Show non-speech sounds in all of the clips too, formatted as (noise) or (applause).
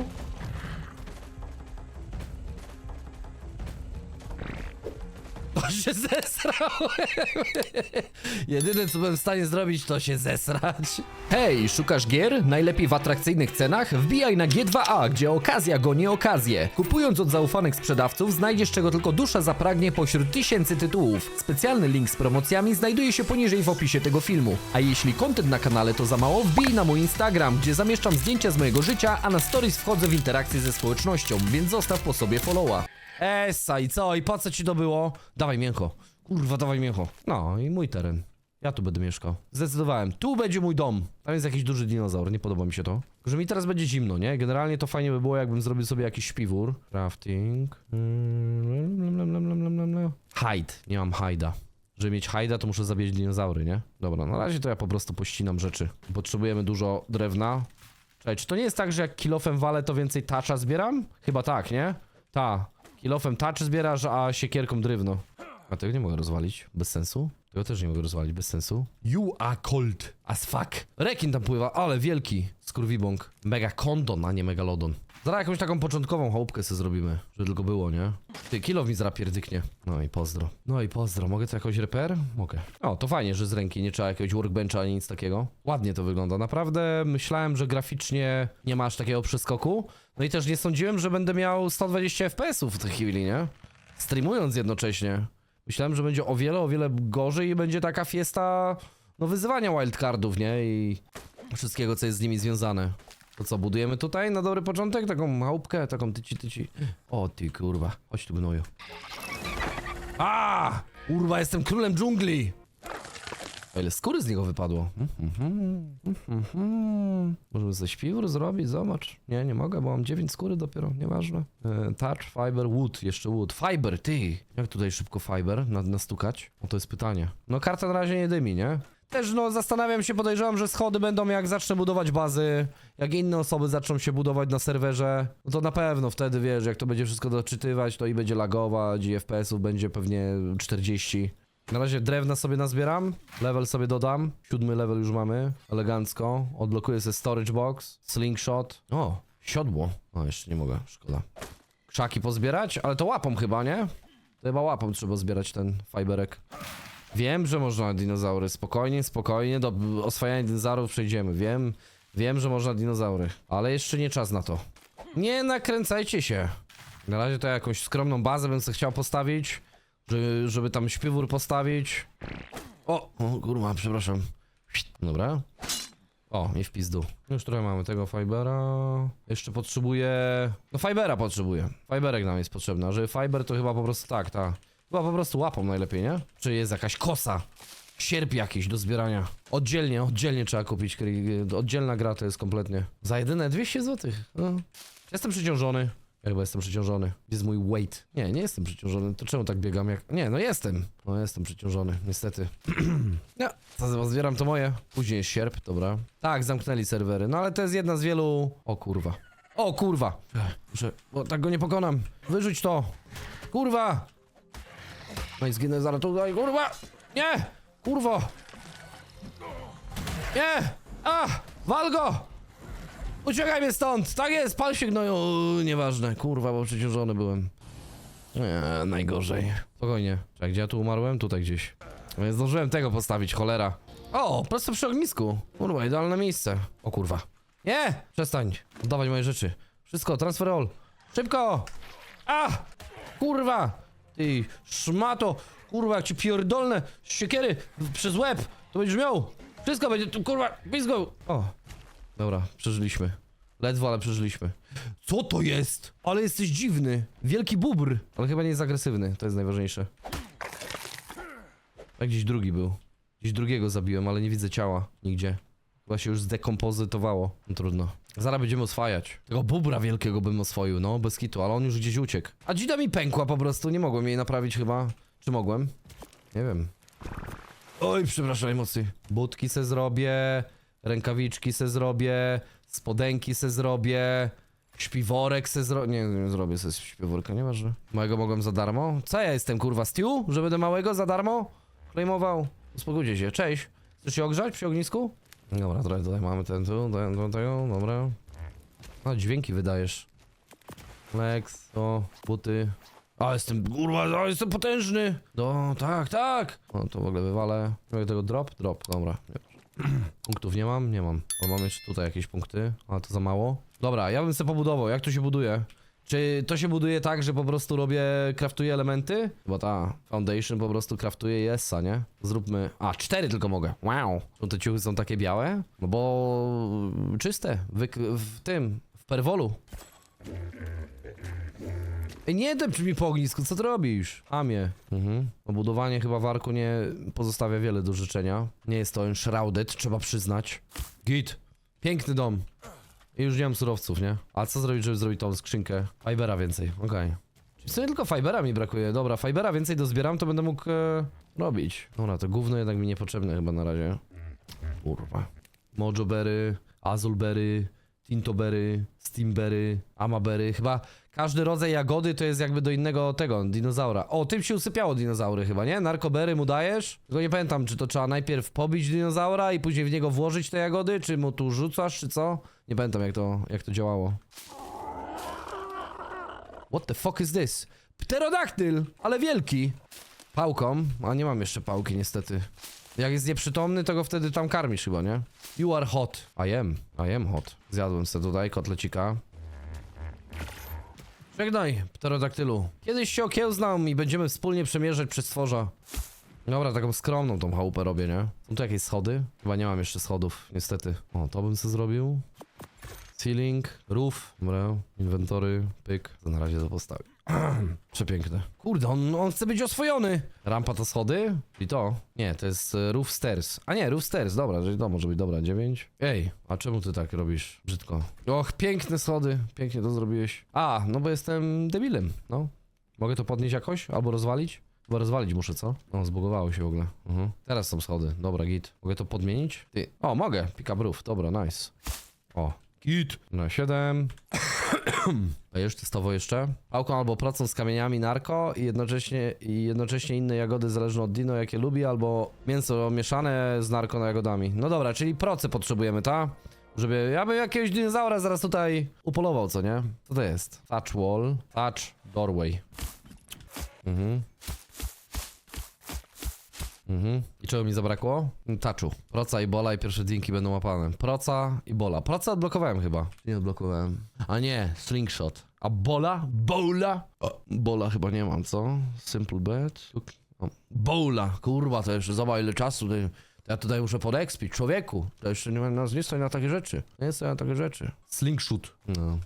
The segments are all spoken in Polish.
Thank you. Się zesrałem. Jedyne co byłem w stanie zrobić to się zesrać. Hej, szukasz gier? Najlepiej w atrakcyjnych cenach? Wbijaj na G2A, gdzie okazja goni okazję. Kupując od zaufanych sprzedawców znajdziesz czego tylko dusza zapragnie pośród tysięcy tytułów. Specjalny link z promocjami znajduje się poniżej w opisie tego filmu. A jeśli content na kanale to za mało, wbij na mój Instagram, gdzie zamieszczam zdjęcia z mojego życia, a na stories wchodzę w interakcję ze społecznością, więc zostaw po sobie followa. Esa i co? I po co ci to było? Dawaj mięcho. Kurwa, dawaj mięcho. No i mój teren. Ja tu będę mieszkał. Zdecydowałem. Tu będzie mój dom. Tam jest jakiś duży dinozaur, nie podoba mi się to. Że mi teraz będzie zimno, nie? Generalnie to fajnie by było, jakbym zrobił sobie jakiś śpiwór. Crafting. Hide. Nie mam hajda. Żeby mieć hajda, to muszę zabierać dinozaury, nie? Dobra, na razie to ja po prostu pościnam rzeczy. Potrzebujemy dużo drewna. Czekaj, czy to nie jest tak, że jak kilofem walę, to więcej tacza zbieram? Chyba tak, nie? Ta. Kilofem touch zbierasz, a siekierką drewno. A tego nie mogę rozwalić, bez sensu. Tego też nie mogę rozwalić, bez sensu. You are cold as fuck. Rekin tam pływa, ale wielki. Skurwibąk. Mega kondon, a nie megalodon. Zaraz jakąś taką początkową chałupkę sobie zrobimy, żeby tylko było, nie? Ty, kilo mi zaraz pierdyknie. No i pozdro. No i pozdro. Mogę to jakoś reper? Mogę. O, to fajnie, że z ręki nie trzeba jakiegoś workbencha ani nic takiego. Ładnie to wygląda. Naprawdę myślałem, że graficznie nie masz takiego przeskoku. No i też nie sądziłem, że będę miał 120 FPS-ów w tej chwili, nie? Streamując jednocześnie. Myślałem, że będzie o wiele, o wiele gorzej i będzie taka fiesta, no wyzywania wildcardów, nie? I wszystkiego, co jest z nimi związane. To co, budujemy tutaj na dobry początek? Taką chałupkę, taką tyci tyci. O ty kurwa, chodź tu gnoju. A! Kurwa, jestem królem dżungli! O ile skóry z niego wypadło. Mhm, mhm, mhm. Możemy ze śpiwór zrobić, zobacz. Nie, nie mogę, bo mam 9 skóry dopiero, nieważne. E, touch, fiber, wood, jeszcze wood. Fiber, ty! Jak tutaj szybko fiber na, nastukać? O, to jest pytanie. No karta na razie nie dymi, nie? Też no zastanawiam się, podejrzewam, że schody będą jak zacznę budować bazy, jak inne osoby zaczną się budować na serwerze, no to na pewno wtedy wiesz, jak to będzie wszystko doczytywać, to i będzie lagować i FPS-ów będzie pewnie 40. Na razie drewna sobie nazbieram, level sobie dodam, siódmy level już mamy, elegancko, odblokuję sobie storage box, slingshot, o, siodło, o jeszcze nie mogę, szkoda. Krzaki pozbierać, ale to łapą chyba, nie? To chyba łapą trzeba zbierać ten fiberek. Wiem, że można dinozaury, spokojnie, spokojnie, do oswajania dinozaurów przejdziemy, wiem, wiem, że można dinozaury, ale jeszcze nie czas na to. Nie nakręcajcie się. Na razie to jakąś skromną bazę bym sobie chciał postawić, żeby, żeby tam śpiwór postawić. O, o kurwa, przepraszam. Dobra. O, i w pizdu. Już trochę mamy tego fibera. Jeszcze potrzebuję... No fibera potrzebuję. Fiberek nam jest potrzebny, a żeby fiber to chyba po prostu tak, ta. Chyba po prostu łapą najlepiej, nie? Czy jest jakaś kosa? Sierp jakiś do zbierania. Oddzielnie, oddzielnie trzeba kupić. Oddzielna gra to jest kompletnie. Za jedyne 200 zł. No. Jestem przeciążony. Ja chyba jestem przeciążony. Jest mój weight? Nie, nie jestem przeciążony. To czemu tak biegam jak... Nie, no jestem. No jestem przeciążony, niestety. (clears throat) no, co zbieram to moje. Później jest sierp, dobra. Tak, zamknęli serwery. No ale to jest jedna z wielu... O kurwa. O kurwa. Muszę... Bo tak go nie pokonam. Wyrzuć to. Kurwa. No i zginę zaraz tutaj, kurwa! Nie! Kurwo! Nie! A! Wal go! Uciekaj mnie stąd! Tak jest, pal się gnoju! Nieważne, kurwa, bo przeciążony byłem. Nie, najgorzej. Spokojnie. Czekaj, gdzie ja tu umarłem? Tutaj gdzieś. No Nie zdążyłem tego postawić, cholera. O, prosto przy ognisku. Kurwa, idealne miejsce. O kurwa. Nie! Przestań. Oddawaj moje rzeczy. Wszystko, transfer all. Szybko! A! Kurwa! Ty szmato! Kurwa, jak ci pierdolne siekiery przez łeb! To będziesz miał! Wszystko będzie tu, kurwa, blisko! O! Dobra, przeżyliśmy. Ledwo, ale przeżyliśmy. Co to jest? Ale jesteś dziwny. Wielki bubr. Ale chyba nie jest agresywny, to jest najważniejsze. Tak gdzieś drugi był. Gdzieś drugiego zabiłem, ale nie widzę ciała. Nigdzie. Chyba się już zdekompozytowało. No trudno. Zaraz będziemy oswajać. Tego bubra wielkiego bym oswoił, no, bez kitu, ale on już gdzieś uciekł. A dzida mi pękła po prostu, nie mogłem jej naprawić chyba. Czy mogłem? Nie wiem. Oj, przepraszam najmocniej. Budki se zrobię, rękawiczki se zrobię, spodenki se zrobię, śpiworek se zrobię. Nie, nie zrobię se śpiworka, nieważne. Małego mogłem za darmo? Co ja jestem, kurwa, Stew? Że będę małego za darmo? Claimował? Uspokójcie się, cześć. Chcesz się ogrzać przy ognisku? Dobra, trochę tutaj mamy ten tu, ten, ten, ten, dobra. A, dźwięki wydajesz. Lex, o, buty. A, jestem, kurwa, a, jestem potężny. No, tak, tak. O, to w ogóle wywalę. Mogę tego drop? Drop, dobra. Punktów nie mam? Nie mam. Bo mam jeszcze tutaj jakieś punkty, ale to za mało. Dobra, ja bym sobie pobudował. Jak to się buduje? Czy to się buduje tak, że po prostu robię, craftuję elementy? Bo ta Foundation po prostu craftuje yesa, nie? Zróbmy... A, cztery tylko mogę. Wow. Czemu te ciuchy są takie białe? No bo... czyste. Wyk w tym, w perwolu. Ej, nie depcz mi po ognisku, co ty robisz? Amie. Mhm. Obudowanie chyba w arku nie pozostawia wiele do życzenia. Nie jest to enshrouded, trzeba przyznać. Git. Piękny dom. I już nie mam surowców, nie? A co zrobić, żeby zrobić tą skrzynkę? Fibera więcej, okej. Czyli w sumie tylko fibera mi brakuje. Dobra, fibera więcej dozbieram, to będę mógł e, robić. Dobra, to gówno jednak mi niepotrzebne chyba na razie. Kurwa. Mojoberry, Azulberry, Tintoberry, Steamberry, Amaberry. Chyba każdy rodzaj jagody to jest jakby do innego tego, dinozaura. O, tym się usypiało dinozaury chyba, nie? Narkobery mu dajesz? Tylko nie pamiętam, czy to trzeba najpierw pobić dinozaura i później w niego włożyć te jagody, czy mu tu rzucasz, czy co? Nie pamiętam jak to, jak to działało. What the fuck is this? Pterodaktyl, ale wielki. Pałką, a nie mam jeszcze pałki niestety. Jak jest nieprzytomny, to go wtedy tam karmisz chyba, nie? You are hot. I am. I am hot. Zjadłem sobie tutaj kotlecika. Żegnaj, pterodaktylu. Kiedyś się okiełznam i będziemy wspólnie przemierzać przez stworza. Dobra, taką skromną tą chałupę robię, nie? Są tu jakieś schody? Chyba nie mam jeszcze schodów, niestety. O, to bym sobie zrobił. Ceiling, roof, dobra, inwentory, pyk. To na razie to postawię. (clears throat) Przepiękne. Kurde, on, on chce być oswojony. Rampa to schody? I to? Nie, to jest e, roof stairs. A nie, roof stairs, dobra, czyli to może być, dobra, 9. Ej, a czemu ty tak robisz brzydko? Och, piękne schody, pięknie to zrobiłeś. A, no bo jestem debilem, no. Mogę to podnieść jakoś? Albo rozwalić? Chyba rozwalić muszę, co? No, zbugowało się w ogóle. Mhm. Teraz są schody. Dobra, git. Mogę to podmienić? Ty. O, mogę. Pick up roof. Dobra, nice. O. Git. No, 7. A już testowo jeszcze. Pałką albo procą z kamieniami narko i jednocześnie, i jednocześnie inne jagody zależne od dino, jakie lubi, albo mięso mieszane z narko na jagodami. No dobra, czyli proce potrzebujemy, ta? Żeby, ja bym jakiegoś dinozaura zaraz tutaj upolował, co nie? Co to jest? Touch wall, touch doorway. Mhm. Mhm. I czego mi zabrakło? Touchu. Proca i bola i pierwsze drinki będą łapane. Proca i bola. Proca odblokowałem chyba. Nie odblokowałem. A nie, slingshot. A bola? Bola? O, bola chyba nie mam, co? Simple bet. O, Bola. Kurwa, to jeszcze zobacz ile czasu. To ja tutaj muszę podekspić. Człowieku. To jeszcze nie, nas nie stoi na takie rzeczy. Nie stoi na takie rzeczy. Slingshot. No.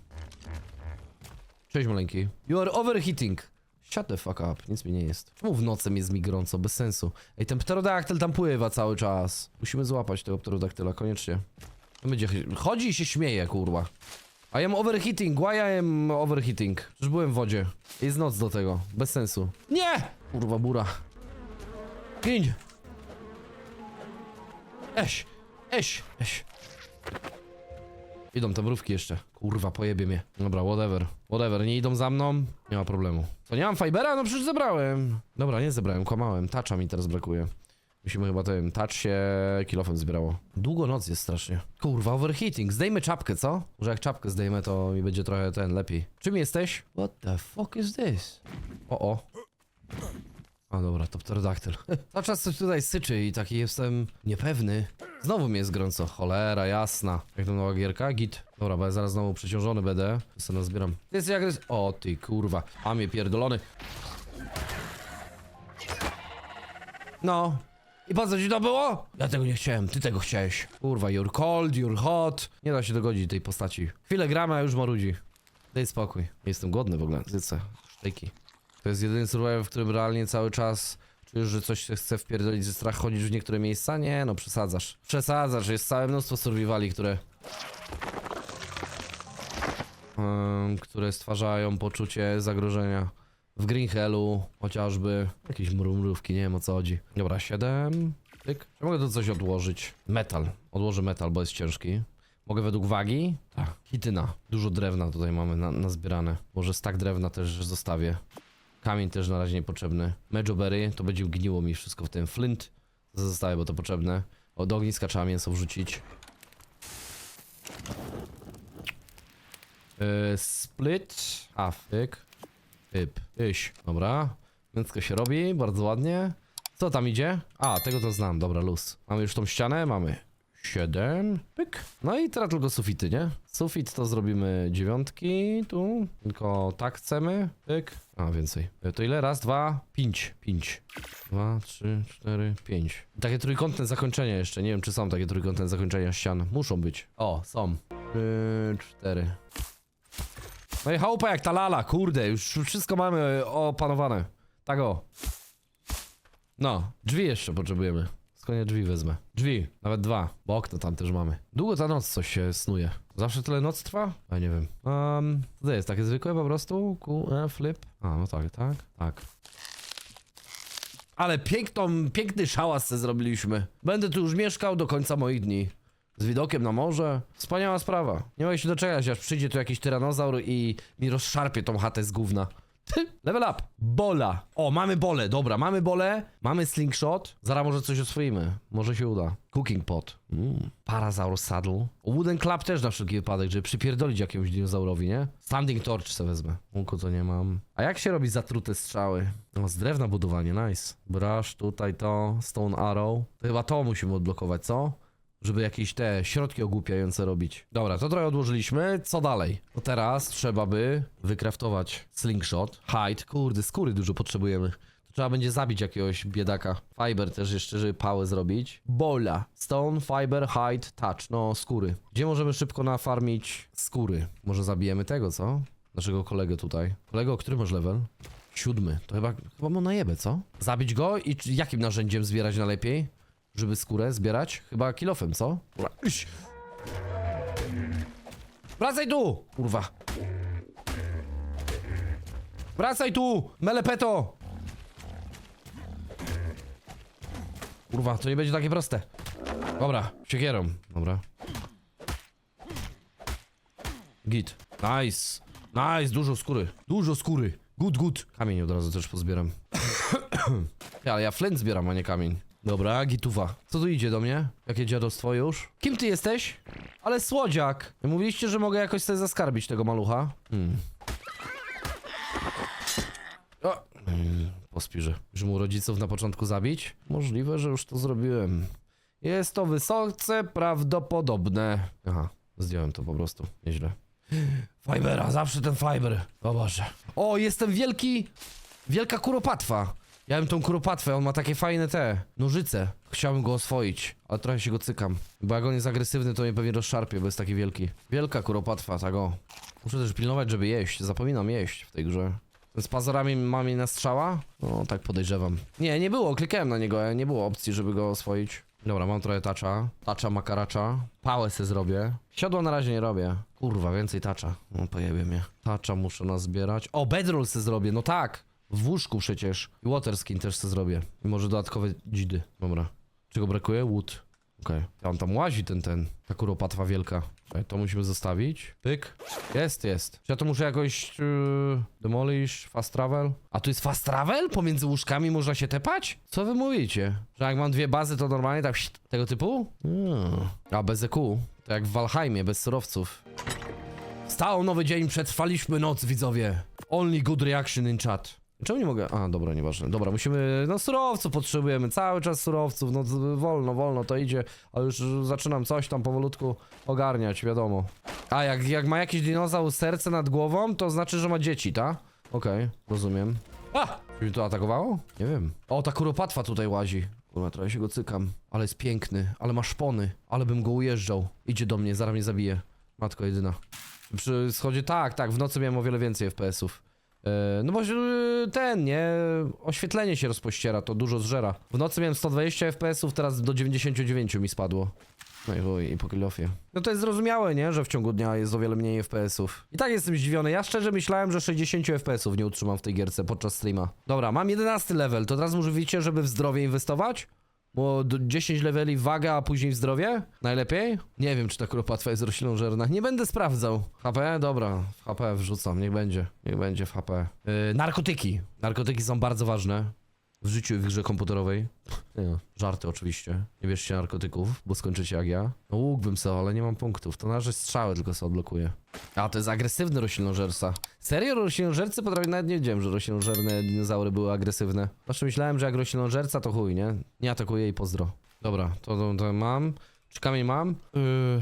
Cześć maleńki. You are overheating. Shut the fuck up, nic mi nie jest. Czemu w nocy jest mi gorąco, bez sensu. Ej, ten pterodaktyl tam pływa cały czas. Musimy złapać tego pterodaktyla, koniecznie. On Będzie ch- chodzi i się śmieje, kurwa. I am overheating, why I am overheating? Przecież byłem w wodzie. Jest noc do tego, bez sensu. Nie! Kurwa, bura. Gin! Eś! Eś! Eś! Idą te mrówki jeszcze. Kurwa, pojebie mnie. Dobra, whatever. Whatever, nie idą za mną. Nie ma problemu. To nie mam fibera? No przecież zebrałem. Dobra, nie zebrałem, kłamałem. Toucha mi teraz brakuje. Musimy chyba tym, touch się kilofem zbierało. Długo noc jest strasznie. Kurwa, overheating. Zdejmy czapkę, co? Może jak czapkę zdejmę, to mi będzie trochę ten, lepiej. Czym jesteś? What the fuck is this? O, o. A dobra, to pterodaktyl. (laughs) Cały czas coś tutaj syczy i taki jestem niepewny. Znowu mi jest gorąco. Cholera, jasna. Jak to nowa gierka? Git. Dobra, bo ja zaraz znowu przeciążony będę. To sobie nazbieram. Ty jesteś jak... O ty kurwa. A mnie pierdolony. No. I po co ci to było? Ja tego nie chciałem, ty tego chciałeś. Kurwa, you're cold, you're hot. Nie da się dogodzić tej postaci. Chwilę gramy, a już marudzi. Daj spokój. Jestem głodny w ogóle. Zjedzę sztejki. To jest jedyny survival, w którym realnie cały czas czujesz, że coś się chce wpierdolić ze strach chodzisz w niektóre miejsca? Nie, no przesadzasz. Przesadzasz, jest całe mnóstwo survivali, które... które stwarzają poczucie zagrożenia. W Green Hellu chociażby. Jakieś mrumrówki, nie wiem o co chodzi. Dobra, 7. Tyk. Czy mogę to coś odłożyć? Metal. Odłożę metal, bo jest ciężki. Mogę według wagi? Tak. Hityna. Dużo drewna tutaj mamy na, na zbierane. Może stak drewna też zostawię. Kamień też na razie niepotrzebny. Medjoberry, to będzie gniło mi wszystko w tym. Flint zostaje, bo to potrzebne. O, do ogniska trzeba mięso wrzucić. Yy, split, afyk, typ, iś. Dobra, mięsko się robi, bardzo ładnie. Co tam idzie? A, tego to znam, dobra, luz. Mamy już tą ścianę, mamy 7, pyk. No i teraz tylko sufity, nie? Sufit to zrobimy dziewiątki, tu, tylko tak chcemy, pyk. A, więcej. E, To ile? Raz, dwa, pięć, pięć. Dwa, trzy, cztery, pięć. Takie trójkątne zakończenia jeszcze, nie wiem czy są takie trójkątne zakończenia ścian. Muszą być. O, są. Trzy, cztery. No i chałupa jak ta lala, kurde, już wszystko mamy opanowane. Tak o. No, drzwi jeszcze potrzebujemy. Skąd drzwi wezmę? Drzwi, nawet dwa, bo okno tam też mamy. Długo ta noc coś się snuje. Zawsze tyle noc trwa? Ja nie wiem. Um, co to jest? Takie zwykłe po prostu? Q, E, flip? A, no tak, tak, tak. Ale piękną, piękny szałas se zrobiliśmy. Będę tu już mieszkał do końca moich dni. Z widokiem na morze. Wspaniała sprawa. Nie mogę się doczekać, aż przyjdzie tu jakiś tyranozaur i mi rozszarpie tą chatę z gówna. Level up. Bola. O, mamy bole. Dobra, mamy bole. Mamy slingshot. Zaraz może coś oswoimy. Może się uda. Cooking pot. Mm. Parasaur saddle. Wooden club też na wszelki wypadek, żeby przypierdolić jakiemuś dinozaurowi, nie? Standing torch se wezmę. Łuku to nie mam. A jak się robi zatrute strzały? No, z drewna budowanie, nice. Brush, tutaj to. Stone arrow. To chyba to musimy odblokować, co? Żeby jakieś te środki ogłupiające robić. Dobra, to trochę odłożyliśmy. Co dalej? To teraz trzeba by wykraftować slingshot. Hide. Kurde, skóry dużo potrzebujemy. To trzeba będzie zabić jakiegoś biedaka. Fiber też jeszcze, żeby pałę zrobić. Bola. Stone, fiber, hide, touch. No, skóry. Gdzie możemy szybko nafarmić skóry? Może zabijemy tego, co? Naszego kolegę tutaj. Kolego, który masz level? Siódmy. To chyba, chyba mu najebę, co? Zabić go i jakim narzędziem zbierać najlepiej? Żeby skórę zbierać? Chyba kilofem, co? Iść. Wracaj tu! Kurwa. Wracaj tu! Melepeto! Kurwa, to nie będzie takie proste. Dobra, siekierą. Dobra. Git. Nice. Nice, dużo skóry. Dużo skóry. Good, good. Kamień od razu też pozbieram. (coughs) Ja, ale ja flint zbieram, a nie kamień. Dobra, gituwa. Co tu idzie do mnie? Jakie dziadostwo już? Kim ty jesteś? Ale słodziak. Mówiliście, że mogę jakoś sobie zaskarbić tego malucha. Hmm. O! Pospirze. Już mu rodziców na początku zabić? Możliwe, że już to zrobiłem. Jest to wysoce prawdopodobne. Aha, zdjąłem to po prostu. Nieźle. Fibera, zawsze ten fiber. O Boże. O, jestem wielki... Wielka kuropatwa. Ja bym tą kuropatwę, on ma takie fajne te nożyce. Chciałbym go oswoić, ale trochę się go cykam. Bo jak on jest agresywny, to mnie pewnie rozszarpie, bo jest taki wielki. Wielka kuropatwa, tak o. Muszę też pilnować, żeby jeść. Zapominam jeść w tej grze. Z pazurami ma mnie na strzała? No, tak podejrzewam. Nie, nie było, klikałem na niego, nie było opcji, żeby go oswoić. Dobra, mam trochę tacza. Tacza makaracza. Pałę se zrobię. Siodła na razie nie robię. Kurwa, więcej tacza. No, pojebie mnie. Tacza muszę nazbierać. O, bedroll se zrobię, no tak. W łóżku przecież. I waterskin też se zrobię. I może dodatkowe dzidy. Dobra. Czego brakuje? Wood. Okej. Okay. On tam łazi ten, ten. Ta kuropatwa wielka. Okej, to musimy zostawić. Pyk. Jest, jest. Czy ja to muszę jakoś... Yy, demolish, fast travel? A tu jest fast travel? Pomiędzy łóżkami można się tepać? Co wy mówicie? Że jak mam dwie bazy, to normalnie tak tego typu? A bez EQ? To jak w Valheimie, bez surowców. Stał nowy dzień, przetrwaliśmy noc, widzowie. Only good reaction in chat. Czemu nie mogę? A, dobra, nieważne. Dobra, musimy. No, surowców potrzebujemy, cały czas surowców. No, wolno, wolno to idzie, ale już zaczynam coś tam powolutku ogarniać, wiadomo. A, jak, jak ma jakiś dinozaur serce nad głową, to znaczy, że ma dzieci, tak? Okej, rozumiem. A! Czy mnie to atakowało? Nie wiem. O, ta kuropatwa tutaj łazi. Kurwa, trochę się go cykam. Ale jest piękny, ale ma szpony. Ale bym go ujeżdżał. Idzie do mnie, zaraz mnie zabije. Matko jedyna. Przy schodzie tak, tak, w nocy miałem o wiele więcej FPS-ów. E, No bo e, ten, nie? Oświetlenie się rozpościera, to dużo zżera. W nocy miałem 120 FPS-ów, teraz do 99 mi spadło. No i chuj, i po kilofie. No to jest zrozumiałe, nie? Że w ciągu dnia jest o wiele mniej FPS-ów. I tak jestem zdziwiony. Ja szczerze myślałem, że 60 FPS-ów nie utrzymam w tej gierce podczas streama. Dobra, mam 11 level. To teraz mówicie, żeby w zdrowie inwestować? Bo do 10 leveli waga, a później w zdrowie? Najlepiej? Nie wiem, czy ta kuropatwa jest roślinożerna. Nie będę sprawdzał. HP? Dobra, w HP wrzucam, niech będzie. Niech będzie w HP. Yy, narkotyki. Narkotyki są bardzo ważne. W życiu i w grze komputerowej. Nie no, żarty oczywiście. Nie bierzcie narkotyków, bo skończycie jak ja. No łuk bym se, ale nie mam punktów. To na razie strzały tylko sobie odblokuję. A, to jest agresywny roślinożerca. Serio roślinożercy potrafią? Nawet nie wiedziałem, że roślinożerne dinozaury były agresywne. Znaczy myślałem, że jak roślinożerca to chuj, nie? Nie atakuje i pozdro. Dobra, to, to, to mam. Czy kamień mam? Yy,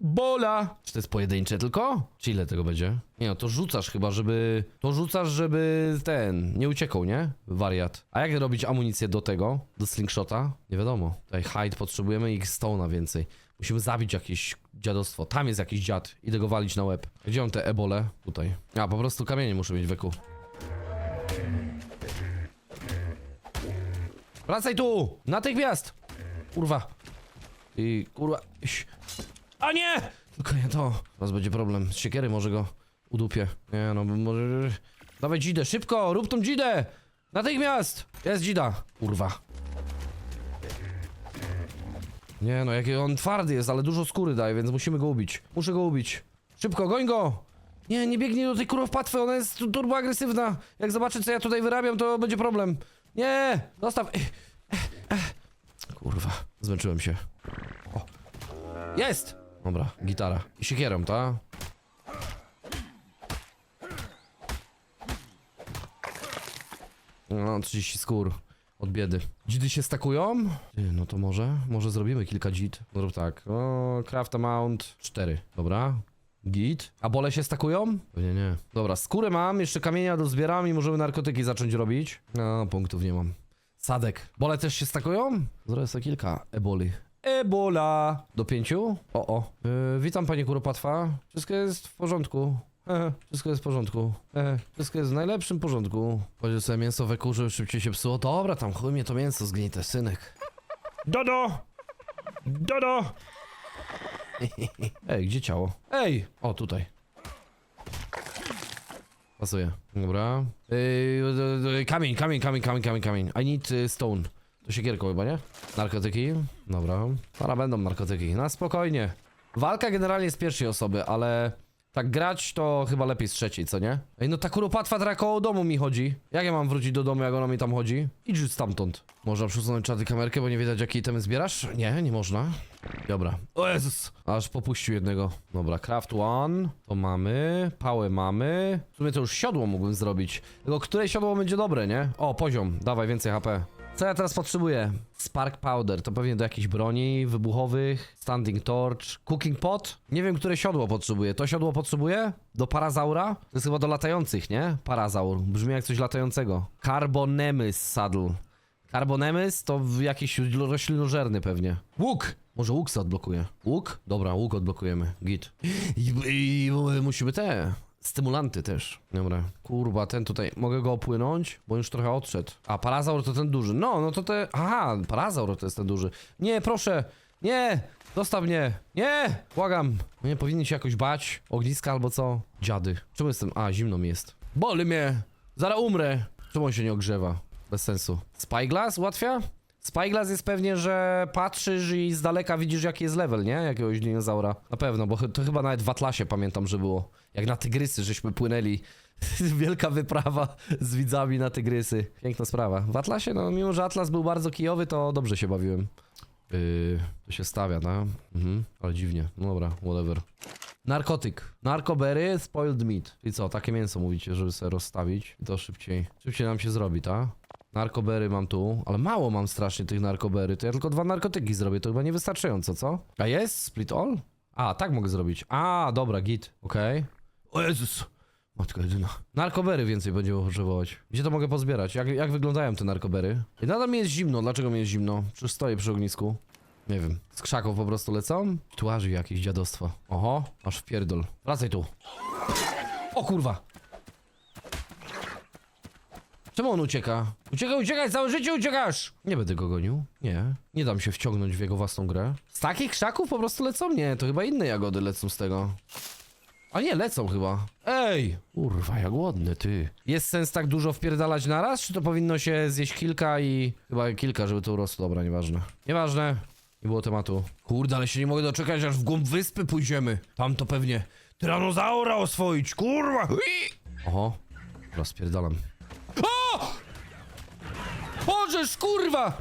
bola! Czy to jest pojedyncze tylko? Czy ile tego będzie? Nie no, to rzucasz chyba, żeby... To rzucasz, żeby ten... Nie uciekał, nie? Wariat. A jak robić amunicję do tego? Do slingshota? Nie wiadomo. Tutaj hide potrzebujemy i stone'a więcej. Musimy zabić jakieś dziadostwo. Tam jest jakiś dziad. Idę go walić na łeb. Gdzie mam te ebole? Tutaj. A, po prostu kamienie muszę mieć weku. Wracaj tu! Natychmiast! Kurwa. I kurwa. A nie! Tylko nie to. Teraz będzie problem. Z siekiery może go udupię. Nie no, może... Dawaj dzidę, szybko! Rób tą dzidę! Natychmiast! Jest dzida. Kurwa. Nie no, jaki on twardy jest, ale dużo skóry daje, więc musimy go ubić. Muszę go ubić. Szybko, goń go! Nie, nie biegnij do tej kurowpatwy, ona jest tu- turbo agresywna. Jak zobaczy, co ja tutaj wyrabiam, to będzie problem. Nie! Zostaw. Kurwa, zmęczyłem się. O. Jest! Dobra, gitara. I siekierą, ta? No, 30 skór. Od biedy. Dzidy się stakują? No to może, może zrobimy kilka dzid. No rób tak. O, craft amount 4. Dobra. Git. A bole się stakują? Pewnie nie. Dobra, skórę mam, jeszcze kamienia dozbieram i możemy narkotyki zacząć robić. No, punktów nie mam. Sadek. Bole też się stakują? Zaraz kilka eboli. Ebola! Do pięciu? O, o. Yy, witam panie Kuropatwa. Wszystko jest w porządku. E, wszystko jest w porządku. E, wszystko jest w najlepszym porządku. Powiedział sobie mięso żeby szybciej się psuło. Dobra, tam chuj mnie to mięso zgnite, synek. Dodo! Dodo! (laughs) Ej, gdzie ciało? Ej! O, tutaj. Pasuje. Dobra. Yy, yy, kamień, kamień, kamień, kamień, kamień, kamień. I need y, stone. To siekierką chyba, nie? Narkotyki. Dobra. Para będą narkotyki. Na spokojnie. Walka generalnie z pierwszej osoby, ale... Tak grać to chyba lepiej z trzeciej, co nie? Ej, no ta kuropatwa teraz koło domu mi chodzi. Jak ja mam wrócić do domu, jak ona mi tam chodzi? Idź już stamtąd. Można przesunąć czady kamerkę, bo nie widać jakie itemy zbierasz? Nie, nie można. Dobra. O Jezus! Aż popuścił jednego. Dobra, craft one. To mamy. Pałę mamy. W sumie to już siodło mógłbym zrobić. Tylko które siodło będzie dobre, nie? O, poziom. Dawaj więcej HP. Co ja teraz potrzebuję? Spark powder, to pewnie do jakichś broni wybuchowych, standing torch, cooking pot. Nie wiem, które siodło potrzebuję. To siodło potrzebuję? Do parazaura? To jest chyba do latających, nie? Parazaur. Brzmi jak coś latającego. Carbonemys saddle. Carbonemys to jakiś roślinożerny pewnie. Łuk! Może łuk se odblokuje. Łuk? Dobra, łuk odblokujemy. Git. I, i, i musimy te... Stymulanty też. Dobra. Kurwa, ten tutaj. Mogę go opłynąć? Bo już trochę odszedł. A, parazaur to ten duży. No, no to te... Aha, parazaur to jest ten duży. Nie, proszę! Nie! Zostaw mnie! Nie! Błagam! Nie powinni się jakoś bać? Ogniska albo co? Dziady. Czemu jestem... A, zimno mi jest. Boli mnie! Zaraz umrę! Czemu on się nie ogrzewa? Bez sensu. Spyglass ułatwia? Spyglass jest pewnie, że patrzysz i z daleka widzisz jaki jest level, nie? Jakiegoś dinozaura. Na pewno, bo to chyba nawet w Atlasie pamiętam, że było. Jak na tygrysy, żeśmy płynęli. (laughs) Wielka wyprawa z widzami na tygrysy. Piękna sprawa. W Atlasie, no mimo, że Atlas był bardzo kijowy, to dobrze się bawiłem. Yy, to się stawia, tak? Mhm, ale dziwnie. No dobra, whatever. Narkotyk. Narkobery, spoiled meat. I co, takie mięso mówicie, żeby sobie rozstawić i to szybciej, szybciej nam się zrobi, tak? Narkobery mam tu, ale mało mam strasznie tych narkobery. To ja tylko dwa narkotyki zrobię, to chyba niewystarczająco, co? A jest? Split all? A, tak mogę zrobić. A, dobra, git. Okej. O Jezus! Matka jedyna. Narkobery więcej będziemy potrzebować. Gdzie to mogę pozbierać? Jak, jak wyglądają te narkobery? I nadal mi jest zimno. Dlaczego mi jest zimno? Przecież stoję przy ognisku. Nie wiem. Z krzaków po prostu lecą? Tuarzy jakieś dziadostwo. Oho, aż w pierdol. Wracaj tu. O kurwa! Czemu on ucieka? Uciekaj, uciekaj, całe życie uciekasz! Nie będę go gonił. Nie. Nie dam się wciągnąć w jego własną grę. Z takich krzaków po prostu lecą? Nie, to chyba inne jagody lecą z tego. A nie, lecą chyba. Ej! Kurwa, jak głodny, ty. Jest sens tak dużo wpierdalać naraz, czy to powinno się zjeść kilka i... Chyba kilka, żeby to urosło. Dobra, nieważne. Nieważne. Nie było tematu. Kurde, ale się nie mogę doczekać, aż w głąb wyspy pójdziemy. Tam to pewnie... Tyranozaura oswoić, kurwa! Oho. Dobra, O! Bożeż, kurwa!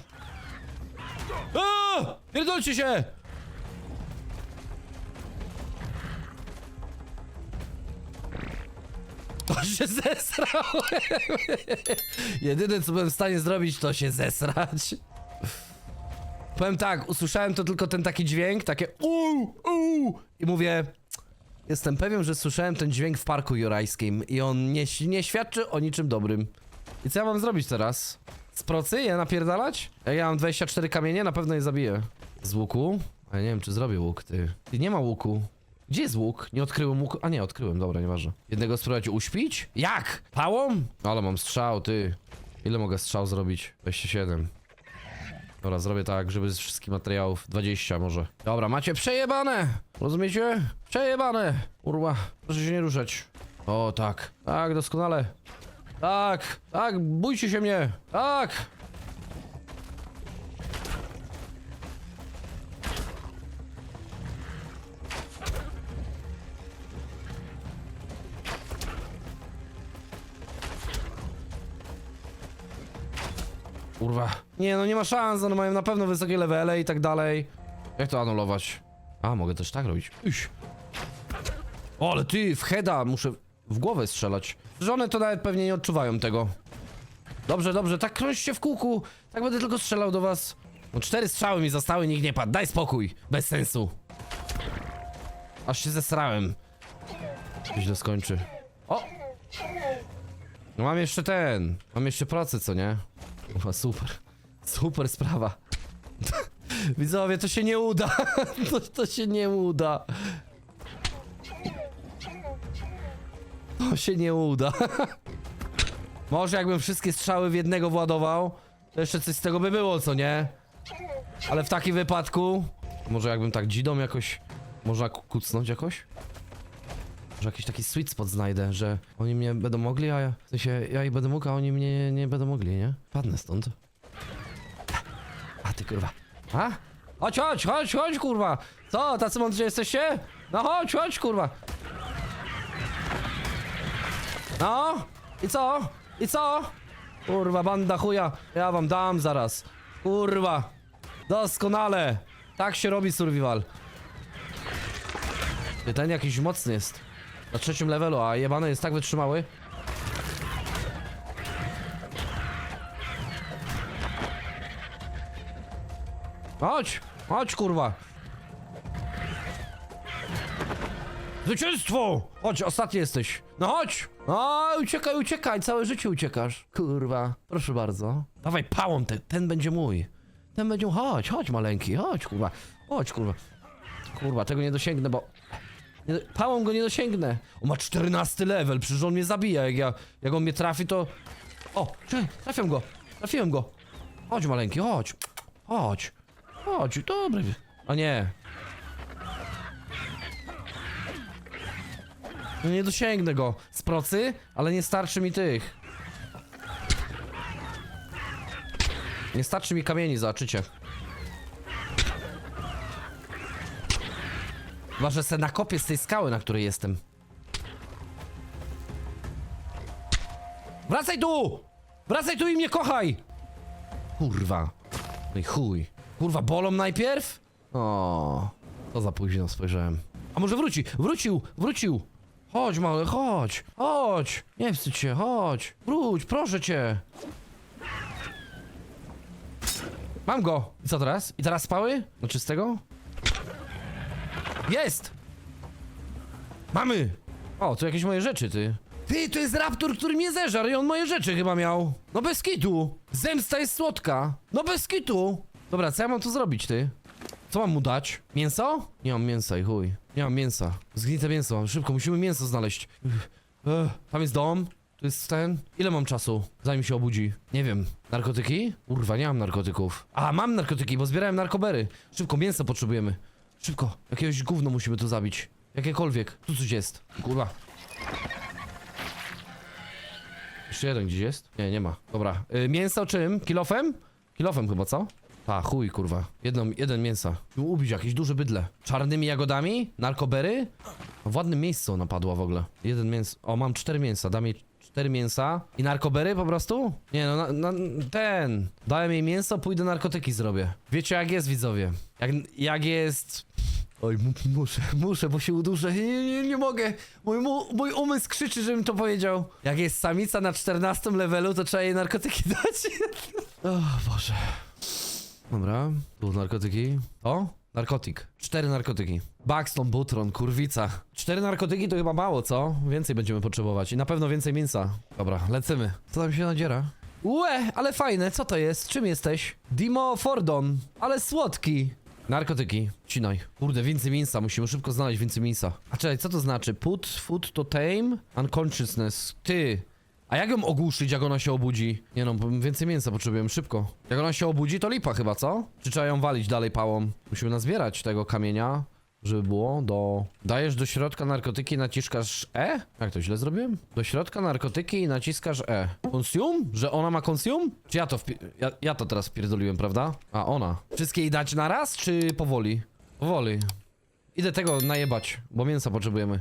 A! Pierdolcie się! To się zesrałem! Jedyne co byłem w stanie zrobić to się zesrać. Powiem tak, usłyszałem to tylko ten taki dźwięk, takie uuu, uuu i mówię Jestem pewien, że słyszałem ten dźwięk w parku jurajskim i on nie, nie świadczy o niczym dobrym. I co ja mam zrobić teraz? Z procy je napierdalać? Ja mam 24 kamienie, na pewno je zabiję. Z łuku? A ja nie wiem, czy zrobię łuk, ty. Ty, nie ma łuku. Gdzie jest łuk? Nie odkryłem łuku. A nie, odkryłem, dobra, nieważne. Jednego spróbować uśpić? Jak? Pałą? Ale mam strzał, ty. Ile mogę strzał zrobić? 27. Dobra, zrobię tak, żeby z wszystkich materiałów 20 może. Dobra, macie przejebane! Rozumiecie? Przejebane! Urwa, proszę się nie ruszać. O, tak. Tak, doskonale. Tak, tak, bójcie się mnie. Tak! Kurwa. Nie, no nie ma szans, one mają na pewno wysokie levele i tak dalej. Jak to anulować? A, mogę też tak robić. Iś. O, ale ty, w heada muszę w głowę strzelać. Żony to nawet pewnie nie odczuwają tego. Dobrze, dobrze, tak krążcie w kółku. Tak będę tylko strzelał do was. No cztery strzały mi zostały, nikt nie padł. Daj spokój. Bez sensu. Aż się zesrałem. To źle skończy. O! No mam jeszcze ten. Mam jeszcze procent, co nie? Ufa, super. Super sprawa. (laughs) Widzowie, to się nie uda. (laughs) To, to się nie uda. To się nie uda. Może jakbym wszystkie strzały w jednego władował, to jeszcze coś z tego by było, co nie? Ale w takim wypadku... Może jakbym tak dzidą jakoś... Można ku- kucnąć jakoś? Może jakiś taki sweet spot znajdę, że oni mnie będą mogli, a ja... W sensie, ja ich będę mógł, a oni mnie nie będą mogli, nie? Padnę stąd. A ty kurwa. A? Chodź, chodź, chodź, chodź kurwa! Co, tacy mądrzy jesteście? No chodź, chodź kurwa! No? I co? I co? Kurwa, banda chuja. Ja wam dam zaraz. Kurwa. Doskonale. Tak się robi survival. Ten jakiś mocny jest. Na trzecim levelu, a jebany jest tak wytrzymały. Chodź! Chodź, kurwa! Zwycięstwo! Chodź, ostatni jesteś. No chodź! No, uciekaj, uciekaj, całe życie uciekasz. Kurwa, proszę bardzo. Dawaj pałą, ten, ten będzie mój. Ten będzie, chodź, chodź maleńki, chodź kurwa. Chodź kurwa. Kurwa, tego nie dosięgnę, bo... Nie, go nie dosięgnę. On ma 14 level, przecież on mnie zabija, jak ja... Jak on mnie trafi, to... O, czekaj, trafiam go, trafiłem go. Chodź maleńki, chodź. Chodź. Chodź, dobry. A nie. No nie dosięgnę go z procy, ale nie starczy mi tych. Nie starczy mi kamieni, zobaczycie. Chyba, że se nakopię z tej skały, na której jestem. Wracaj tu! Wracaj tu i mnie kochaj! Kurwa. No i chuj. Kurwa, bolą najpierw? O, to za późno spojrzałem. A może wróci? Wrócił! Wrócił! Chodź, mały, chodź! Chodź! Nie wstydź się, chodź! Wróć, proszę cię! Mam go! I co teraz? I teraz spały? No czystego? Jest! Mamy! O, to jakieś moje rzeczy, ty. Ty, to jest raptor, który mnie zeżarł i on moje rzeczy chyba miał. No bez kitu. Zemsta jest słodka. No bez kitu. Dobra, co ja mam tu zrobić, ty? Co mam mu dać? Mięso? Nie mam mięsa i chuj. Nie mam mięsa. Zgnite mięso mam. Szybko, musimy mięso znaleźć. Tam jest dom. Tu jest ten. Ile mam czasu, zanim się obudzi? Nie wiem. Narkotyki? Kurwa, nie mam narkotyków. A, mam narkotyki, bo zbierałem narkobery. Szybko, mięso potrzebujemy. Szybko. Jakiegoś gówno musimy tu zabić. Jakiekolwiek. Tu coś jest. Kurwa. Jeszcze jeden gdzieś jest? Nie, nie ma. Dobra. Y, mięso czym? Kilofem? Kilofem chyba, co? A, chuj, kurwa. Jedno, jeden mięsa. Ubić jakieś duże bydle. Czarnymi jagodami? Narkobery? W ładnym miejscu ona padła w ogóle. Jeden mięs... O, mam cztery mięsa. Dam jej Cztery mięsa. I narkobery po prostu? Nie no, na, na, ten. Dałem jej mięso, pójdę narkotyki zrobię. Wiecie jak jest, widzowie? Jak, jak jest... Oj, mu, muszę, muszę, bo się uduszę. Nie, nie, nie, mogę. Mój, mój umysł krzyczy, żebym to powiedział. Jak jest samica na 14 levelu, to trzeba jej narkotyki (laughs) dać. O Boże. Dobra, tu narkotyki. O, narkotyk. Cztery narkotyki. Buxton, Butron, kurwica. Cztery narkotyki to chyba mało, co? Więcej będziemy potrzebować i na pewno więcej mięsa. Dobra, lecimy. Co tam się nadziera? Łe, ale fajne, co to jest? Czym jesteś? Dimo Fordon, ale słodki. Narkotyki, cinaj. Kurde, więcej mięsa, musimy szybko znaleźć więcej mięsa. A czekaj, co to znaczy? Put, food to tame, unconsciousness. Ty, a jak ją ogłuszyć, jak ona się obudzi? Nie no, więcej mięsa potrzebujemy, szybko. Jak ona się obudzi, to lipa chyba, co? Czy trzeba ją walić dalej pałą? Musimy nazbierać tego kamienia, żeby było do... Dajesz do środka narkotyki, naciskasz E? Jak to źle zrobiłem? Do środka narkotyki i naciskasz E. Consume? Że ona ma consume? Czy ja to wpi... ja, ja to teraz wpierdoliłem, prawda? A, ona. Wszystkie jej dać na raz, czy powoli? Powoli. Idę tego najebać, bo mięsa potrzebujemy.